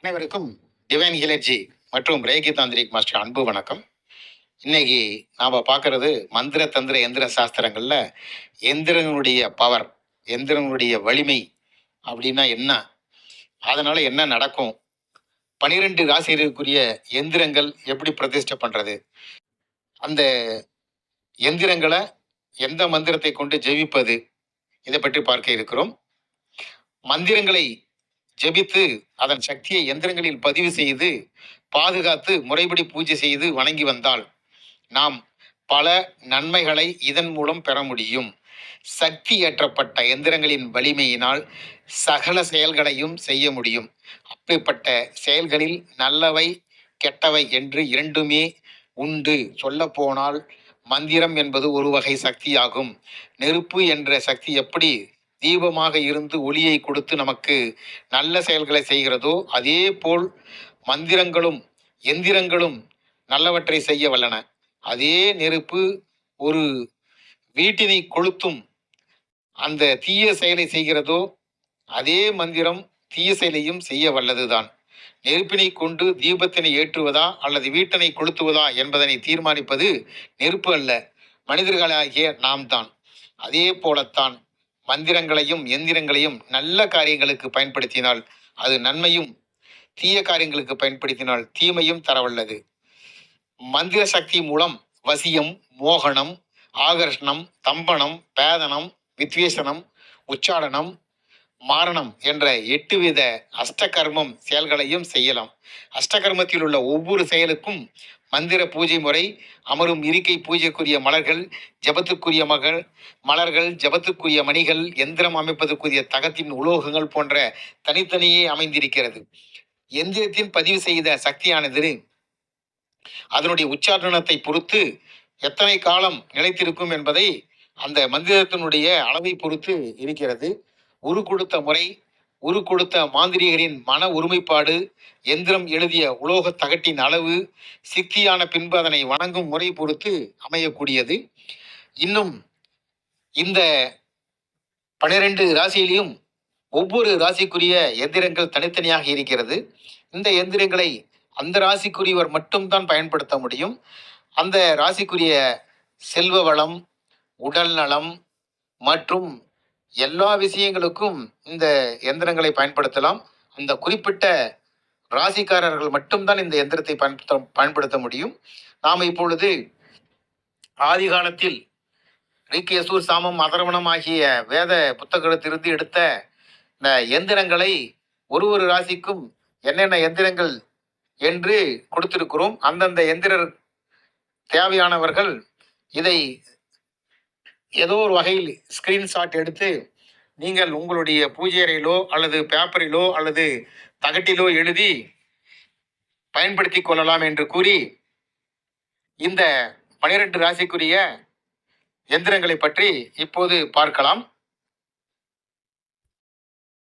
அனைவருக்கும் டிவைன் ஹிலர்ஜி மற்றும் Reiki tantric master அன்பு வணக்கம். இன்னைக்கு நாம் பார்க்கறது மந்திர தந்திர எந்திர சாஸ்திரங்களில் எந்திரனுடைய பவர் எந்திரனுடைய வலிமை அப்படின்னா என்ன? அதனால் என்ன நடக்கும்? பனிரெண்டு ராசிகளுக்குரிய எந்திரங்கள் எப்படி பிரதிஷ்டை பண்ணுறது அந்த எந்திரங்களை எந்த மந்திரத்தை கொண்டு ஜெயிப்பது? இதை பற்றி பார்க்க இருக்கிறோம். மந்திரங்களை ஜெபித்து அதன் சக்தியை எந்திரங்களில் பதிவு செய்து பாதுகாத்து முறைப்படி பூஜை செய்து வணங்கி வந்தால் நாம் பல நன்மைகளை இதன் மூலம் பெற முடியும். சக்தி ஏற்றப்பட்ட எந்திரங்களின் வலிமையினால் சகல செயல்களையும் செய்ய முடியும். அப்படிப்பட்ட செயல்களில் நல்லவை கெட்டவை என்று இரண்டுமே உண்டு. சொல்லப்போனால் மந்திரம் என்பது ஒரு வகை சக்தியாகும். நெருப்பு என்ற சக்தி எப்படி தீபமாக இருந்து ஒளியை கொடுத்து நமக்கு நல்ல செயல்களை செய்கிறதோ அதே போல் மந்திரங்களும் எந்திரங்களும் நல்லவற்றை செய்ய வல்லன. அதே நெருப்பு ஒரு வீட்டினை கொளுத்தும் அந்த தீய செயலை செய்கிறதோ அதே மந்திரம் தீய செயலையும் செய்ய வல்லதுதான். நெருப்பினை கொண்டு தீபத்தினை ஏற்றுவதா அல்லது வீட்டினை கொளுத்துவதா என்பதனை தீர்மானிப்பது நெருப்பு அல்ல மனிதர்களாகிய நாம் தான் அதே போலத்தான் மந்திரங்களையும் எந்திரங்களையும் நல்ல காரியங்களுக்கு பயன்படுத்தினால் அது நன்மையும் தீய காரியங்களுக்கு பயன்படுத்தினால் தீமையும் தரவல்லது. மந்திர சக்தி மூலம் வசியம் மோகனம் ஆகர்ஷணம் தம்பனம் பேதனம் வித்வேஷனம் உச்சாடனம் மாரணம் என்ற எட்டு வித அஷ்டகர்மம் செயல்களையும் செய்யலாம். அஷ்டகர்மத்தில் உள்ள ஒவ்வொரு செயலுக்கும் மந்திர பூஜை முறை அமரும் இருக்கை பூஜைக்குரிய மலர்கள் ஜபத்துக்குரிய மகள் மலர்கள் ஜபத்துக்குரிய மணிகள் எந்திரம் அமைப்பதற்குரிய தகத்தின் உலோகங்கள் போன்ற தனித்தனியே அமைந்திருக்கிறது. எந்திரத்தின் பதிவு செய்த சக்தியானது அதனுடைய உச்சாரணத்தை பொறுத்து எத்தனை காலம் நிலைத்திருக்கும் என்பதை அந்த மந்திரத்தினுடைய அளவை பொறுத்து இருக்கிறது. உரு கொடுத்த முறை உரு கொடுத்த மாந்திரிகரின் மன ஒருமைப்பாடு எந்திரம் எழுதிய உலோக தகட்டின் அளவு சித்தியான பின்பு அதனை வணங்கும் முறை பொறுத்து அமையக்கூடியது. இன்னும் இந்த பனிரெண்டு ராசியிலையும் ஒவ்வொரு ராசிக்குரிய எந்திரங்கள் தனித்தனியாக இருக்கிறது. இந்த எந்திரங்களை அந்த ராசிக்குரியவர் மட்டும்தான் பயன்படுத்த முடியும். அந்த ராசிக்குரிய செல்வ வளம் உடல் நலம் மற்றும் எல்லா விஷயங்களுக்கும் இந்த எந்திரங்களை பயன்படுத்தலாம். அந்த குறிப்பிட்ட ராசிக்காரர்கள் மட்டும்தான் இந்த எந்திரத்தை பயன்படுத்த பயன்படுத்த முடியும். நாம் இப்பொழுது ஆதி காலத்தில் ரிகேசூர் சாமம் அதரவணம் ஆகிய வேத புத்தகத்திலிருந்து எடுத்த இந்த எந்திரங்களை ஒரு ஒரு ராசிக்கும் என்னென்ன எந்திரங்கள் என்று கொடுத்திருக்கிறோம். அந்தந்த எந்திரர் தேவையானவர்கள் இதை ஏதோ ஒரு வகையில் ஸ்க்ரீன்ஷாட் எடுத்து நீங்கள் உங்களுடைய பூஜை அறையிலோ அல்லது பேப்பரிலோ அல்லது தகட்டிலோ எழுதி பயன்படுத்தி கொள்ளலாம் என்று கூறி இந்த பனிரெண்டு ராசிக்குரிய எந்திரங்களை பற்றி இப்போது பார்க்கலாம்.